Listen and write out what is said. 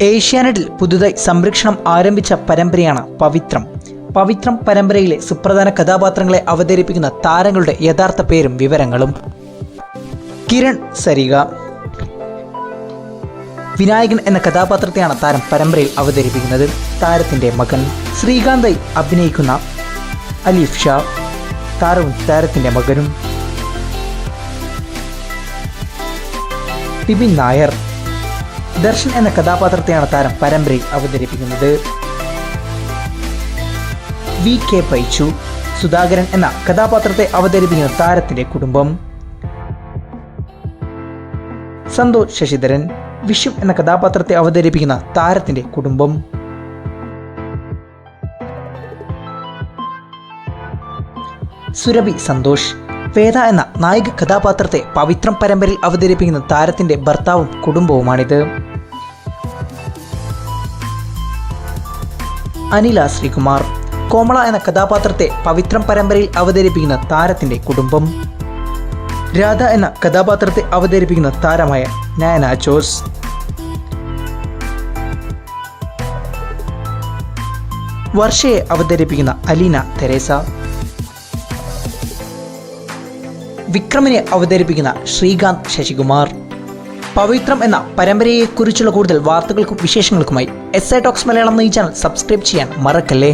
ഏഷ്യാനെറ്റിൽ പുതുതായി സംരക്ഷണം ആരംഭിച്ച പരമ്പരയാണ് പവിത്രം. പവിത്രം പരമ്പരയിലെ സുപ്രധാന കഥാപാത്രങ്ങളെ അവതരിപ്പിക്കുന്ന താരങ്ങളുടെ യഥാർത്ഥ പേരും വിവരങ്ങളും. കിരൺ സരിക വിനായകൻ എന്ന കഥാപാത്രത്തെയാണ് താരം പരമ്പരയിൽ അവതരിപ്പിക്കുന്നത്. താരത്തിന്റെ മകൻ ശ്രീകാന്തായി അഭിനയിക്കുന്ന അലീഫ് ഷാ. താരവും താരത്തിന്റെ മകനും ബിപിൻ നായർ. ദർശൻ എന്ന കഥാപാത്രത്തെയാണ് താരം പരമ്പരയിൽ അവതരിപ്പിക്കുന്നത്. വി കെ പൈച്ചു സുധാകരൻ എന്ന കഥാപാത്രത്തെ അവതരിപ്പിക്കുന്ന താരത്തിന്റെ കുടുംബം. സന്തോഷ് ശശിധരൻ വിഷു എന്ന കഥാപാത്രത്തെ അവതരിപ്പിക്കുന്ന താരത്തിന്റെ കുടുംബം. സുരഭി സന്തോഷ് വേദ എന്ന നായിക കഥാപാത്രത്തെ പവിത്രം പരമ്പരയിൽ അവതരിപ്പിക്കുന്ന താരത്തിന്റെ ഭർത്താവും കുടുംബവുമാണിത്. അനില ശ്രീകുമാർ. കോമള എന്ന കഥാപാത്രത്തെ പവിത്രം പരമ്പരയിൽ അവതരിപ്പിക്കുന്ന താരത്തിന്റെ കുടുംബം. രാധ എന്ന കഥാപാത്രത്തെ അവതരിപ്പിക്കുന്ന താരമായ നയന ജോസ്. വർഷയെ അവതരിപ്പിക്കുന്ന അലീന തെരേസ. വിക്രമിനെ അവതരിപ്പിക്കുന്ന ശ്രീകാന്ത് ശശികുമാർ. പവിത്രം എന്ന പരമ്പരയെക്കുറിച്ചുള്ള കൂടുതൽ വാർത്തകൾക്കും വിശേഷങ്ങൾക്കുമായി എസ് ഐ ടോക്സ് മലയാളം എന്ന ഈ ചാനൽ സബ്സ്ക്രൈബ് ചെയ്യാൻ മറക്കല്ലേ?